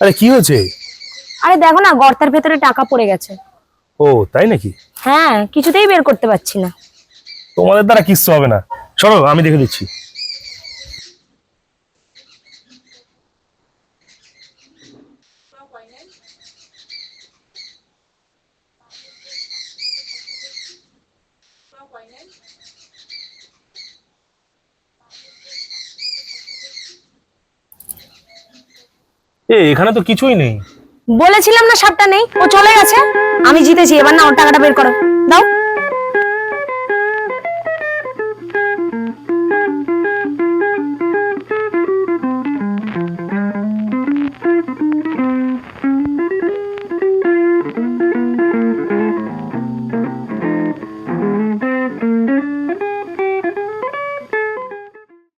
আরে কি হয়েছে? আরে দেখো না গর্তের ভেতরে টাকা পড়ে গেছে। ও তাই নাকি? হ্যাঁ কিছুতেই বের করতে পারছি না। তোমাদের দ্বারা কিচ্ছু হবে না। চলো আমি দেখে দিচ্ছি। কয়েনের এ, এখানে তো কিছুই নেই। বলেছিলাম না সাপটা নেই, ও চলে গেছে। আমি জিতেছি, এবার না ওর টাকাটা বের করো। দাও।